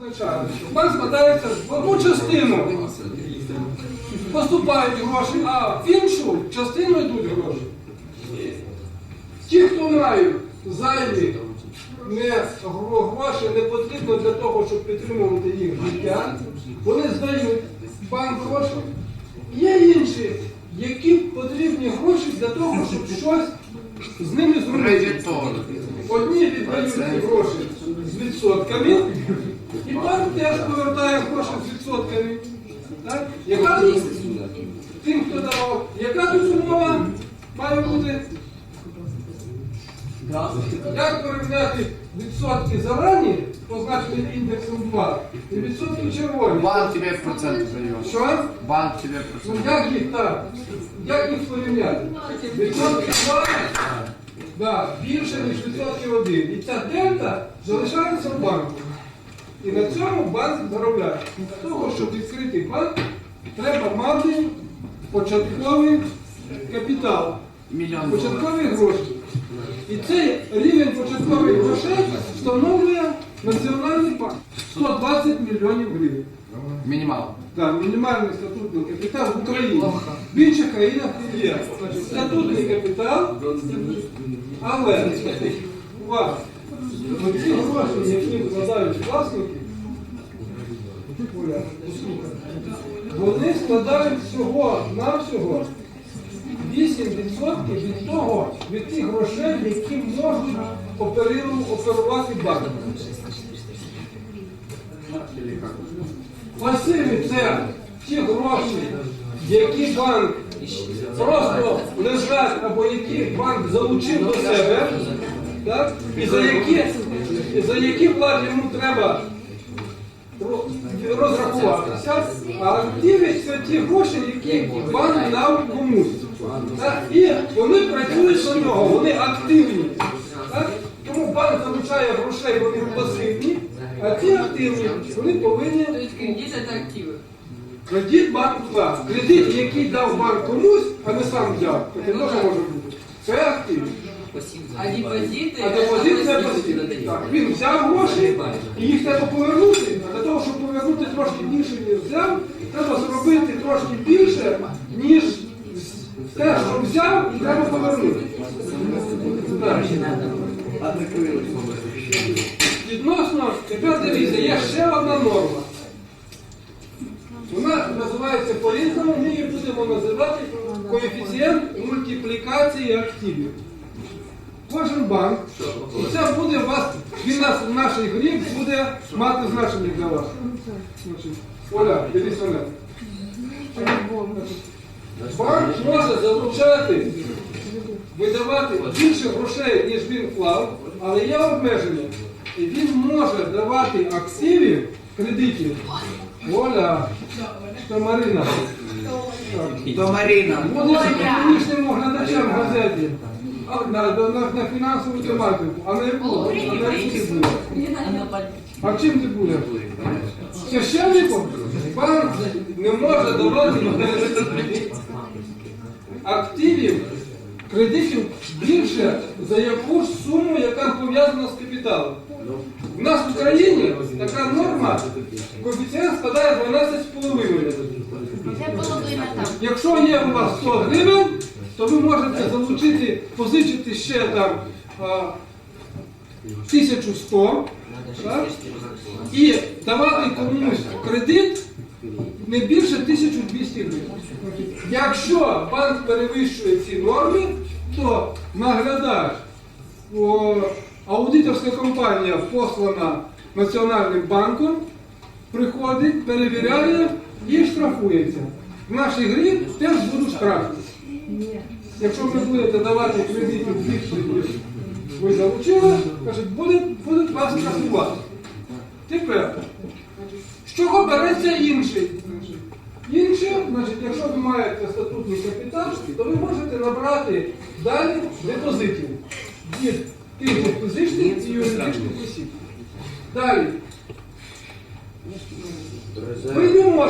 означає, що складається в одну частину поступають гроші, а в іншу частину йдуть гроші. Ті, хто мають зайві не гроші, не потрібно для того, щоб підтримувати їх життя, вони здають банк гроші. Є інші, які потрібні гроші для того, щоб щось з ними зробити. Одні віддають гроші з відсотками, і банк теж повертає гроші з відсотками. Так? Яка тут тим, хто давав, яка тут умова має бути? Як порівняти відсотки зелені, позначені індексом 2, і відсотки червоні? Банк тебе процент дает. Що? Банк тебе Ну процент. як їх так? Як їх порівняти? Відсотки 2 да, більше, ніж відсотки 1. І ця дельта залишається в банку. І на цьому банк заробляє. Для того, щоб відкрити банк, треба мати початковий капітал, початкові гроші. І цей рівень початкових грошей встановлює Національний банк 120 мільйонів гривень. Минимал. Так, мінімальний статутний капітал в Україні. В інших країнах є. Статутний капітал, але увага, ці гроші, які вкладають власники, Оля, послухай, вони складають всього навсього 8% від того, від тих грошей, які можуть оперувати банк. Пасиві це ті гроші, які банк просто лежать або які банк залучив до себе, так? і за які, за які влад йому треба розрахуватися, а це ті гроші, які банк дав комусь. Так? І вони працюють на нього, вони активні. Так? Тому банк залучає грошей, вони пасивні, а ті активні, вони повинні кредит банк вклад. Кредит, який дав банк комусь, а не сам взяв. Таке теж може бути. Це актив. А депозиты А депозит це это пасив. пассивный Так, Він взяв гроші, і їх треба повернути. А для того, щоб повернути трошки більше, ніж взяв, треба зробити трошки більше, ніж те, що взяв, і треба повернути. Так. Відносно, тепер дивіться, є ще одна норма. Вона називається по-різному, ми її будемо називати коефіцієнт мультиплікації активів. Кожен банк, і це буде у вас, він нас в нашій грі буде мати значення для вас. Значить, Оля, дивись Оля. Банк може залучати, видавати більше грошей, ніж він вклав, але є обмеження. І він може давати активів кредитів. Оля, що Марина. То Марина. Будеш публічним оглядачем газеті. А, на, на, на, на фінансову тематику, а на яку? А на яку ти будеш? А чим ти будеш? Священником? Банк не може давати активів, кредитів більше за яку ж суму, яка пов'язана з капіталом. У нас в Україні така норма, коефіцієнт складає 12,5. Це половина там. Якщо є у вас 100 гривень, то ви можете залучити, позичити ще там а, 1100 так? і давати комусь кредит не більше 1200 гривень. Якщо банк перевищує ці норми, то наглядач, аудиторська компанія послана Національним банком, приходить, перевіряє і штрафується. В нашій грі теж будуть штрафи. Якщо ви будете давати кредити більше, ніж ви залучили, кажуть, будуть, будуть вас штрафувати. Тепер, з чого береться інший? Інше, значить, якщо ви маєте статутний капітал, то ви можете набрати далі депозитів від тих фізичних і юридичних осіб. Далі. Ви не можете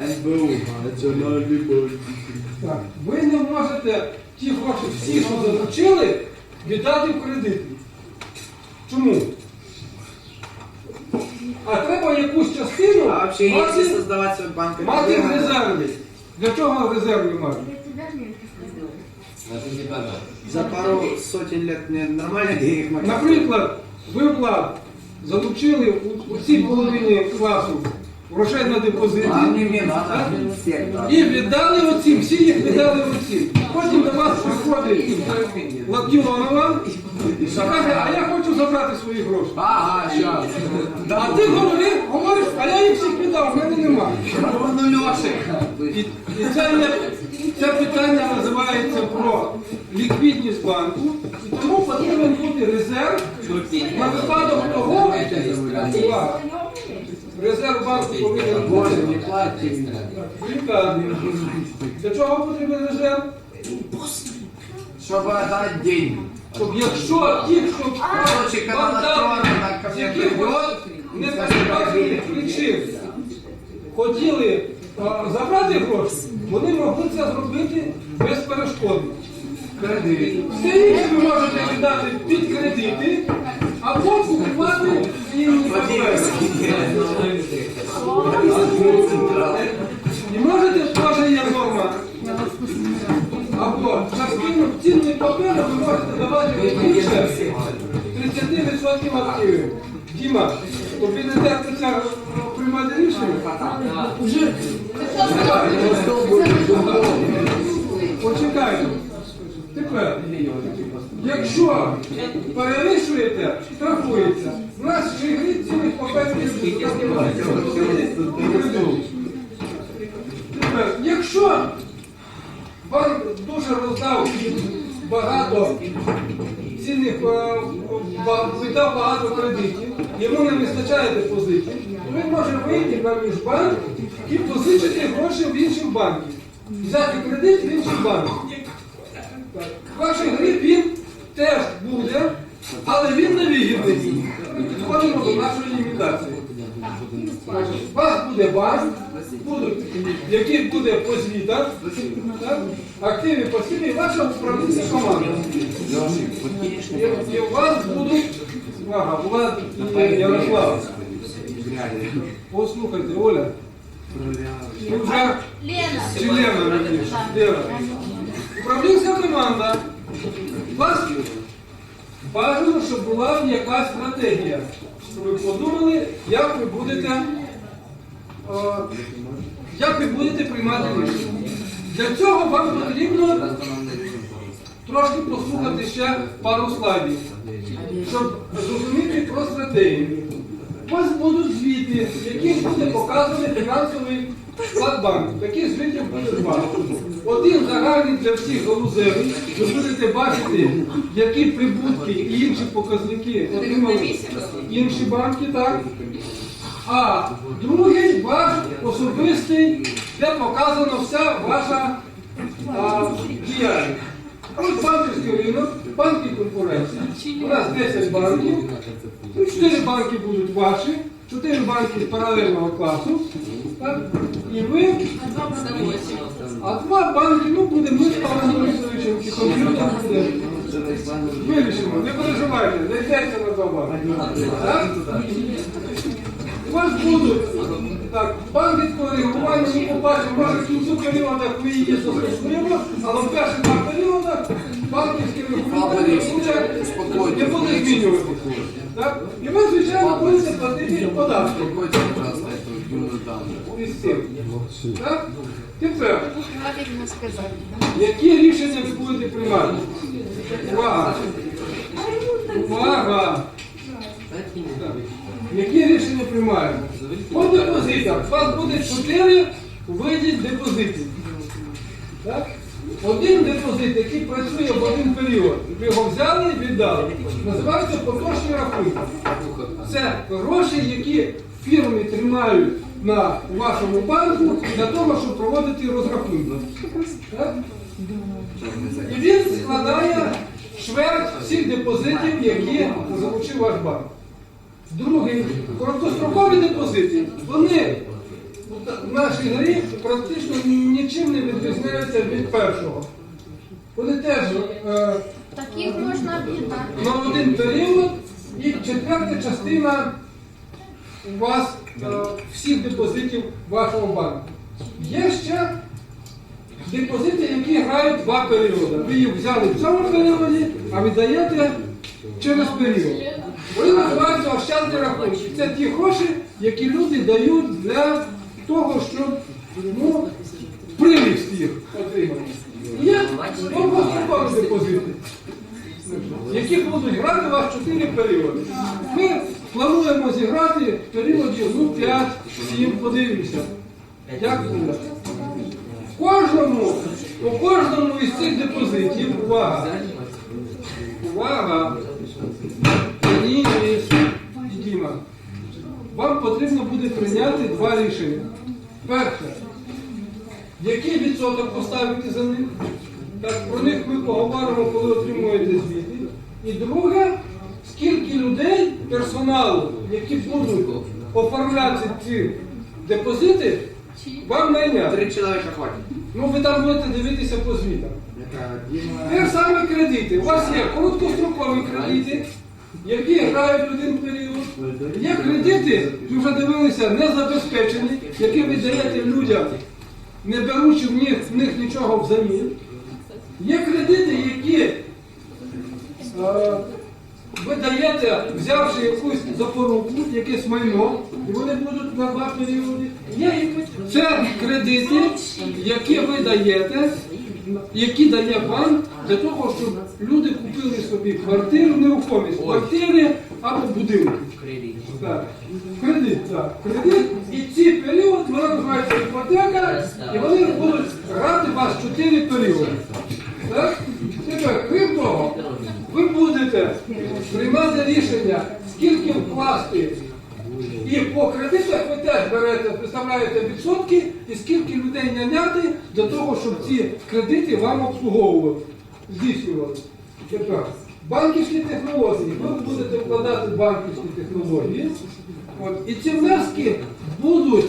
НБУ. Національний банк. Так, ви не можете ті гроші, всі, що залучили, віддати в кредит. Чому? А треба якусь частину А вообще, если мати, создавать свой банк, это мати в выгодно. резерві. Для чого в резерві мати? За пару сотен лет мне нормально денег максимум. Наприклад, ви влад залучили у, у цій половині класу грошей на депозити і віддали оцім, всі їх віддали оцім. Потім до вас приходить Лактіонова і каже, а я хочу забрати свої гроші. Ага. А ти говори, говориш, а я їх всіх віддав, в мене немає. І, і це, не- це питання називається про ліквідність банку, і тому потрібен бути резерв на випадок того, увага, резерв банку повинен бути. не платьте. Віка, Для чого потрібен резерв? Чтобы отдать деньги. Щоб якщо ті, що хотіли а, забрати гроші, вони могли це зробити безперешкодно. кредит. Все інше ви можете віддати під кредити, або купувати цінні папери. І можете, теж є норма. Або частину цінних паперів ви можете давати більше 30% активів. Діма, не терпиться приймати рішення? Уже почекайте. Тепер, якщо перевищуєте, штрафується. У нас ще цінних паперів немає. Тепер, якщо банк дуже роздав багато цінних, е, видав багато кредитів, йому не вистачає депозитів, він може вийти на міжбанк і позичити гроші в інших банків. Взяти кредит в інших банків. Так. В вашій грі він теж буде, але він не вигідний. Ми підходимо до нашої лімітації. У вас буде банк, будуть, який буде по звітах, так? активі пасиві, і ваша управлінська команда. І, у вас будуть, ага, Влад і Ярослав. Послухайте, Оля, ви вже Лена. чи Лена? Лена. Управлінська команда. У вас бажано, щоб була якась стратегія. Щоб ви подумали, як ви будете, е, як ви будете приймати рішення. Для цього вам потрібно трошки послухати ще пару слайдів, щоб зрозуміти про стратегію. Вас будуть звіти, в яких буде показаний фінансовий склад банку. Таких звітів буде два. Один загальний для всіх галузевий. Ви будете бачити, які прибутки і інші показники отримали інші банки, так? А другий ваш особистий, де показана вся ваша діяльність. Ось банківський ринок, банки конкуренції. У нас 10 банків, 4 банки будуть ваші, 4 банки паралельного класу. Так? І ви, а два банки, ну буде ми з Павлом Борисовичем, чи комп'ютер буде. Вирішимо, не переживайте, не на два банки. У вас будуть так, банк відкоригування, ми побачимо, може в кінцю періоду ви її застосуємо, але в перших два періодах банківське регулювання буде, не буде змінюватися. Так? І ви, звичайно, будете платити податки. Так? Тепер, які рішення ви будете приймати? Увага! Увага! Які рішення приймаємо? По депозитах. У вас буде 4 види депозитів. Один депозит, який працює в один період, ви його взяли і віддали. Називається поточні рахунки. Це гроші, які фірми тримають на вашому банку для того, щоб проводити розрахунки. І він складає чверть всіх депозитів, які залучив ваш банк. Другий, короткострокові депозити, вони в нашій грі практично нічим не відрізняються від першого. Вони теж е, Таких можна об'єднати. на один період і четверта частина у вас е, всіх депозитів вашого банку. Є ще депозити, які грають два періоди. Ви їх взяли в цьому періоді, а віддаєте через період. Вони називаються ощадні рахунки. Це ті гроші, які люди дають для того, щоб ну, приріст їх отримати. Є довгострокові депозити, які будуть грати у вас 4 періоди. Ми плануємо зіграти в періоді ну, 5-7, подивимося. Як буде? Кожному, у кожному із цих депозитів, увага, увага, і Діма, вам потрібно буде прийняти два рішення. Перше, який відсоток поставити за них? Так, про них ми поговоримо, коли отримуєте звіти. І друге, скільки людей, персоналу, які будуть оформляти ці депозити, вам найняти. Три человека хватит. Ну, ви там будете дивитися по звітам. Те ж саме кредити. У вас є короткострокові кредити, які грають один період. Є кредити, ви вже дивилися, незабезпечені, які ви даєте людям, не беручи в них, в них нічого взамін. Є кредити, які е, ви даєте, взявши якусь запоруку, якесь майно, і вони будуть на два періоди. Це кредити, які ви даєте, які дає банк для того, щоб люди купили собі квартиру, нерухомість, квартири або будинки. Так. Кредит, так. Кредит. І ці період, вона називається іпотека, і вони будуть грати вас 4 періоди. Так? Тепер, крім того, ви будете приймати рішення, скільки вкласти. І по кредитах ви теж берете, представляєте відсотки, і скільки людей наняти для того, щоб ці кредити вам обслуговували, здійснювали. Тепер, банківські технології, ви будете вкладати банківські технології, от, і ці внески будуть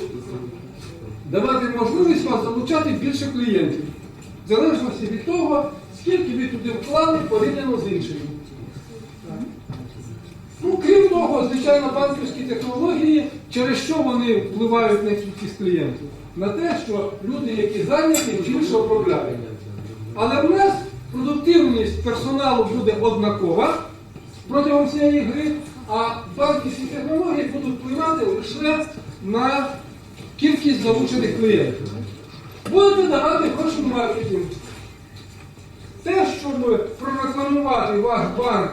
давати можливість вас залучати більше клієнтів. В залежності від того, скільки ви туди вклали порівняно з іншими. Ну, крім того, звичайно, банківські технології, через що вони впливають на кількість клієнтів? На те, що люди, які зайняті, більше обробляють. Але в нас продуктивність персоналу буде однакова протягом всієї гри, а банківські технології будуть впливати лише на кількість залучених клієнтів. Будете давати гроші на маркетинг. Те, щоб прорекламувати ваш банк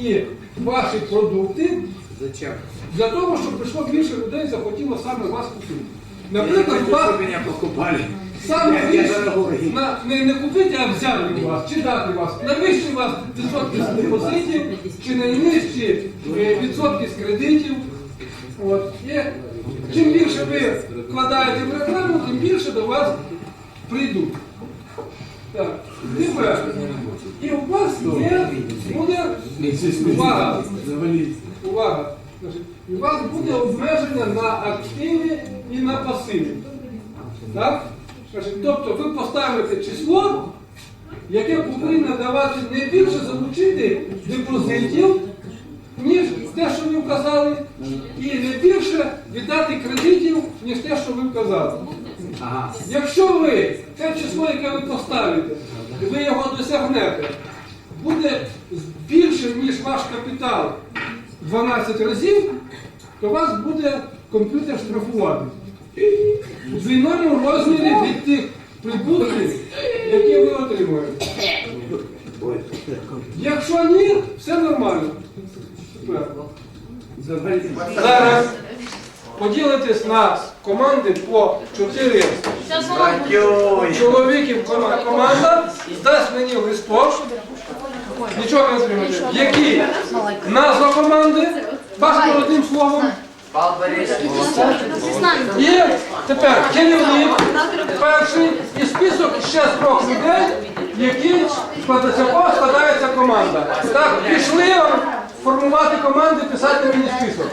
і ваші продукти, Зачем? для того, щоб прийшло більше людей, захотіло саме вас купити. Наприклад, хочу, вас покупали. Саме більше не, не купити, а взяти у вас, чи дати вас. Найвищий у вас відсотки з депозитів, чи найнижчі е, відсотки з кредитів. От. І чим більше ви вкладаєте в рекламу, тим більше до вас прийдуть. Так. Тепер. І у вас є буде увага. Увага. У вас буде обмеження на активі і на пасиві. Так? Тобто ви поставите число, яке повинно давати не більше залучити депозитів, ніж те, що ви вказали, і не більше віддати кредитів, ніж те, що ви вказали. Ага. Якщо ви те число, яке ви поставите, і ви його досягнете, буде більше, ніж ваш капітал 12 разів, то вас буде комп'ютер штрафувати. У двійному розмірі від тих прибутків, які ви отримуєте. Якщо ні, все нормально. Зараз поділитесь на команди по 4 чоловіків команда дасть мені листок. Нічого не отримати. Які назва команди, бажано одним словом. І тепер керівник перший і список ще з трьох людей, які з якого складається команда. Так, пішли формувати команди, писати мені список.